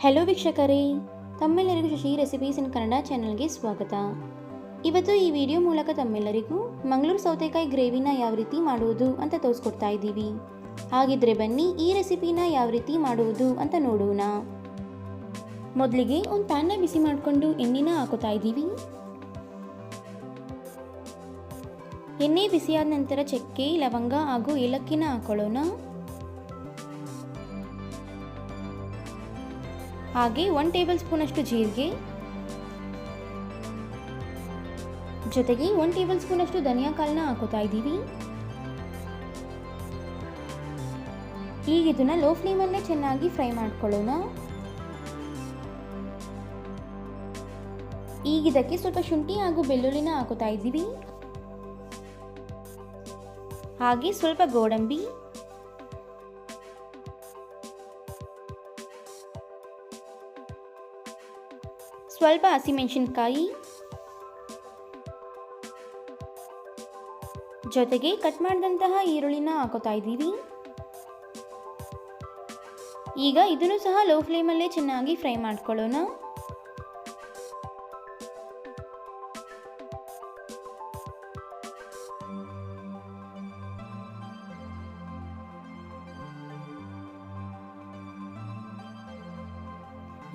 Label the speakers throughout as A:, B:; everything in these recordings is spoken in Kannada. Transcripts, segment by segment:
A: ಹೆಲೋ ವೀಕ್ಷಕರೇ, ತಮ್ಮೆಲ್ಲರಿಗೂ ಶಶಿ ರೆಸಿಪೀಸ್ ಇನ್ ಕನ್ನಡ ಚಾನಲ್ಗೆ ಸ್ವಾಗತ. ಇವತ್ತು ಈ ವಿಡಿಯೋ ಮೂಲಕ ತಮ್ಮೆಲ್ಲರಿಗೂ ಮಂಗಳೂರು ಸೌತೆಕಾಯಿ ಗ್ರೇವಿನ ಯಾವ ರೀತಿ ಮಾಡುವುದು ಅಂತ ತೋರಿಸ್ಕೊಡ್ತಾ ಇದ್ದೀವಿ. ಹಾಗಿದ್ರೆ ಬನ್ನಿ ಈ ರೆಸಿಪಿನ ಯಾವ ರೀತಿ ಮಾಡುವುದು ಅಂತ ನೋಡೋಣ. ಮೊದಲಿಗೆ ಒಂದು ಪ್ಯಾನ್ನ ಬಿಸಿ ಮಾಡಿಕೊಂಡು ಎಣ್ಣೆನ ಹಾಕೋತಾ ಇದ್ದೀವಿ. ಎಣ್ಣೆ ಬಿಸಿಯಾದ ನಂತರ ಚಕ್ಕೆ, ಲವಂಗ ಹಾಗೂ ಏಲಕ್ಕಿನ ಹಾಕೊಳ್ಳೋಣ. ಹಾಗೆ ಒನ್ ಟೇಬಲ್ ಸ್ಪೂನಷ್ಟು ಜೀರಿಗೆ. ಜೊತೆಗೆ ಒನ್ ಟೇಬಲ್ ಸ್ಪೂನಷ್ಟು ಧನಿಯಾ ಕಾಳನ್ನ ಹಾಕೋತಾ ಇದ್ದೀವಿ. ಈಗ ಇದನ್ನ ಲೋ ಫ್ಲೇಮಲ್ಲೇ ಚೆನ್ನಾಗಿ ಫ್ರೈ ಮಾಡ್ಕೊಳ್ಳೋಣ. ಈಗ ಇದಕ್ಕೆ ಸ್ವಲ್ಪ ಶುಂಠಿ ಹಾಗೂ ಬೆಳ್ಳುಳ್ಳಿನ ಹಾಕೋತಾ ಇದ್ದೀವಿ. ಹಾಗೆ ಸ್ವಲ್ಪ ಗೋಡಂಬಿ. ಸ್ವಲ್ಪ ಹಸಿಮೆಣಸಿನ್ಕಾಯಿ ಜೊತೆಗೆ ಕಟ್ ಮಾಡಿದಂತಹ ಈರುಳ್ಳಿನ ಹಾಕೋತಾ ಇದ್ದೀವಿ. ಈಗ ಇದನ್ನು ಸಹ ಲೋ ಫ್ಲೇಮಲ್ಲೇ ಚೆನ್ನಾಗಿ ಫ್ರೈ ಮಾಡ್ಕೊಳ್ಳೋಣ.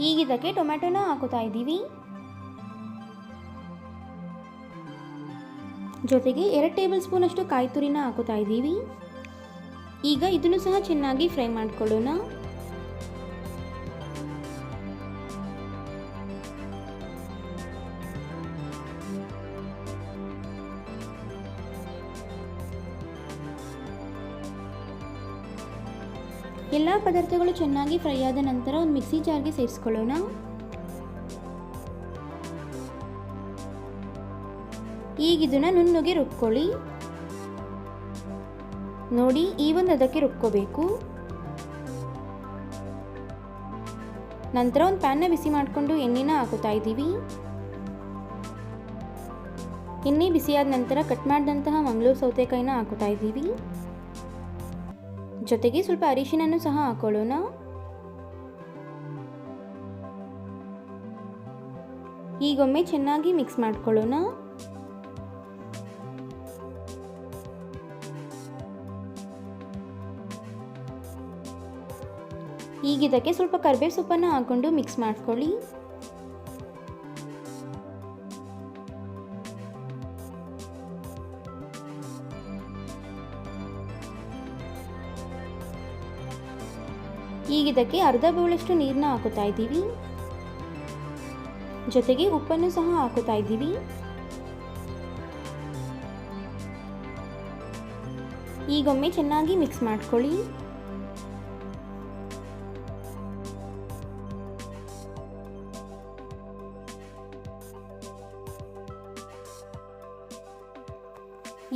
A: ಈಗ ಇದಕ್ಕೆ ಟೊಮ್ಯಾಟೊನ ಹಾಕೋತಾ ಇದ್ದೀವಿ. ಜೊತೆಗೆ ಎರಡು ಟೇಬಲ್ ಸ್ಪೂನ್ ಅಷ್ಟು ಕಾಯಿ ತುರಿನ ಹಾಕೋತಾ ಇದ್ದೀವಿ. ಈಗ ಇದನ್ನು ಸಹ ಚೆನ್ನಾಗಿ ಫ್ರೈ ಮಾಡ್ಕೊಳ್ಳೋಣ. ಎಲ್ಲ ಪದಾರ್ಥಗಳು ಚೆನ್ನಾಗಿ ಫ್ರೈ ಆದ ನಂತರ ಒಂದು ಮಿಕ್ಸಿ ಜಾರ್ಗೆ ಸೇರಿಸ್ಕೊಳ್ಳೋಣ. ಈಗ ಇದನ್ನ ನುಣ್ಣಗೆ ರುಬ್ಕೊಳ್ಳಿ. ನೋಡಿ, ಈ ಒಂದು ಅದಕ್ಕೆ ರುಬ್ಕೋಬೇಕು. ನಂತರ ಒಂದು ಪ್ಯಾನ್ನ ಬಿಸಿ ಮಾಡಿಕೊಂಡು ಎಣ್ಣೆನ ಹಾಕೋತಾ ಇದ್ದೀವಿ. ಎಣ್ಣೆ ಬಿಸಿಯಾದ ನಂತರ ಕಟ್ ಮಾಡಿದಂತಹ ಮಂಗಳೂರು ಸೌತೆಕಾಯಿನ ಹಾಕೋತಾ ಇದ್ದೀವಿ. ಜೊತೆಗೆ ಸ್ವಲ್ಪ ಅರಿಶಿನನ್ನು ಸಹ ಹಾಕೊಳ್ಳೋಣ. ಈಗೊಮ್ಮೆ ಚೆನ್ನಾಗಿ ಮಿಕ್ಸ್ ಮಾಡ್ಕೊಳ್ಳೋಣ. ಈಗ ಇದಕ್ಕೆ ಸ್ವಲ್ಪ ಕರ್ಬೇವು ಸೊಪ್ಪನ್ನು ಹಾಕೊಂಡು ಮಿಕ್ಸ್ ಮಾಡ್ಕೊಳ್ಳಿ. ಈಗ ಇದಕ್ಕೆ ಅರ್ಧ ಬೌಳಷ್ಟು ನೀರನ್ನ ಹಾಕುತ್ತಾ ಇದ್ದೀವಿ. ಜೊತೆಗೆ ಉಪ್ಪನ್ನು ಸಹ ಹಾಕುತ್ತಾ ಇದ್ದೀವಿ. ಈಗೊಮ್ಮೆ ಚೆನ್ನಾಗಿ ಮಿಕ್ಸ್ ಮಾಡ್ಕೊಳ್ಳಿ.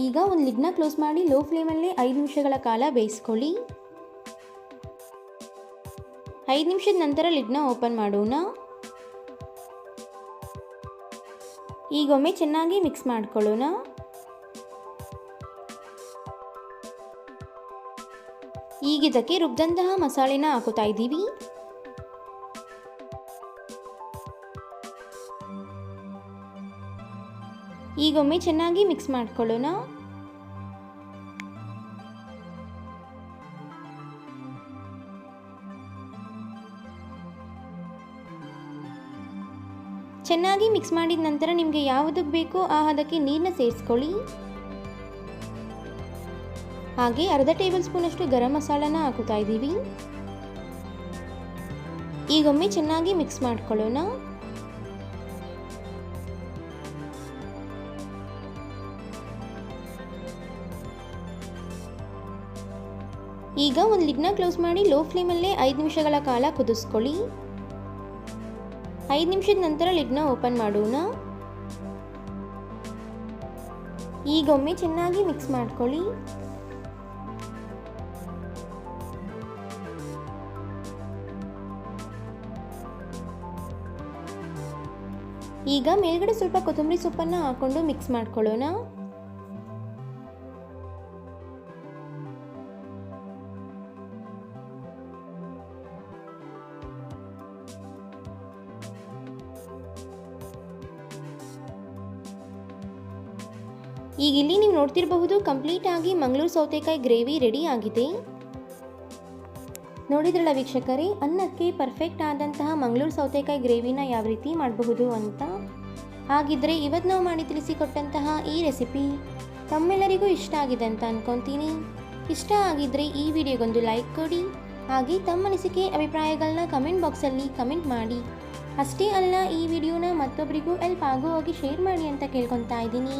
A: ಈಗ ಒಂದು ಲಿಡ್ನ ಕ್ಲೋಸ್ ಮಾಡಿ ಲೋ ಫ್ಲೇಮಲ್ಲಿ ಐದು ನಿಮಿಷಗಳ ಕಾಲ ಬೇಯಿಸ್ಕೊಳ್ಳಿ. ಐದು ನಿಮಿಷದ ನಂತರ ಲಿಡ್ನ ಓಪನ್ ಮಾಡೋಣ. ಈಗೊಮ್ಮೆ ಚೆನ್ನಾಗಿ ಮಿಕ್ಸ್ ಮಾಡ್ಕೊಳ್ಳೋಣ. ಈಗ ಇದಕ್ಕೆ ರುಬ್ದಂತಹ ಮಸಾಲೆನ ಹಾಕೋತಾ ಇದ್ದೀವಿ. ಈಗೊಮ್ಮೆ ಚೆನ್ನಾಗಿ ಮಿಕ್ಸ್ ಮಾಡ್ಕೊಳ್ಳೋಣ. ಚೆನ್ನಾಗಿ ಮಿಕ್ಸ್ ಮಾಡಿದ ನಂತರ ನಿಮಗೆ ಯಾವುದಕ್ಕೆ ಬೇಕೋ ಆ ಹದಕ್ಕೆ ನೀರನ್ನ ಸೇರಿಸ್ಕೊಳ್ಳಿ. ಹಾಗೆ ಅರ್ಧ ಟೇಬಲ್ ಸ್ಪೂನಷ್ಟು ಗರಂ ಮಸಾಲಾನ ಹಾಕುತ್ತಾ ಇದ್ದೀವಿ. ಈಗೊಮ್ಮೆ ಚೆನ್ನಾಗಿ ಮಿಕ್ಸ್ ಮಾಡ್ಕೊಳ್ಳೋಣ. ಈಗ ಒಂದು ಲಿಡ್ನ ಕ್ಲೋಸ್ ಮಾಡಿ ಲೋ ಫ್ಲೇಮಲ್ಲೇ ಐದು ನಿಮಿಷಗಳ ಕಾಲ ಕುದಿಸ್ಕೊಳ್ಳಿ. ಐದು ನಿಮಿಷದ ನಂತರ ಲಿಡ್ನ ಓಪನ್ ಮಾಡೋಣ. ಈಗೊಮ್ಮೆ ಚೆನ್ನಾಗಿ ಮಿಕ್ಸ್ ಮಾಡ್ಕೊಳ್ಳಿ. ಈಗ ಮೇಲ್ಗಡೆ ಸ್ವಲ್ಪ ಕೊತ್ತಂಬರಿ ಸೊಪ್ಪನ್ನು ಹಾಕೊಂಡು ಮಿಕ್ಸ್ ಮಾಡ್ಕೊಳ್ಳೋಣ. ಈಗ ಇಲ್ಲಿ ನೀವು ನೋಡ್ತಿರಬಹುದು ಕಂಪ್ಲೀಟ್ ಆಗಿ ಮಂಗಳೂರು ಸೌತೆಕಾಯಿ ಗ್ರೇವಿ ರೆಡಿ ಆಗಿದೆ. ನೋಡಿದ್ರಲ್ಲ ವೀಕ್ಷಕರೇ, ಅನ್ನಕ್ಕೆ ಪರ್ಫೆಕ್ಟ್ ಆದಂತಹ ಮಂಗಳೂರು ಸೌತೆಕಾಯಿ ಗ್ರೇವಿನ ಯಾವ ರೀತಿ ಮಾಡಬಹುದು ಅಂತ? ಹಾಗಿದ್ರೆ ಇವತ್ತು ನಾವು ಮಾಡಿ ತಿಳಿಸಿಕೊಟ್ಟಂತಹ ಈ ರೆಸಿಪಿ ತಮ್ಮೆಲ್ಲರಿಗೂ ಇಷ್ಟ ಆಗಿದೆ ಅಂತ ಅನ್ಕೊತೀನಿ. ಇಷ್ಟ ಆಗಿದ್ರೆ ಈ ವಿಡಿಯೋಗೊಂದು ಲೈಕ್ ಕೊಡಿ, ಹಾಗೆ ತಮ್ಮ ಅನಿಸಿಕೆ ಅಭಿಪ್ರಾಯಗಳನ್ನ ಕಮೆಂಟ್ ಬಾಕ್ಸಲ್ಲಿ ಕಮೆಂಟ್ ಮಾಡಿ. ಅಷ್ಟೇ ಅಲ್ಲ, ಈ ವಿಡಿಯೋನ ಮತ್ತೊಬ್ಬರಿಗೂ ಎಲ್ಪ್ ಆಗೋ ಹೋಗಿ ಶೇರ್ ಮಾಡಿ ಅಂತ ಕೇಳ್ಕೊತಾ ಇದ್ದೀನಿ.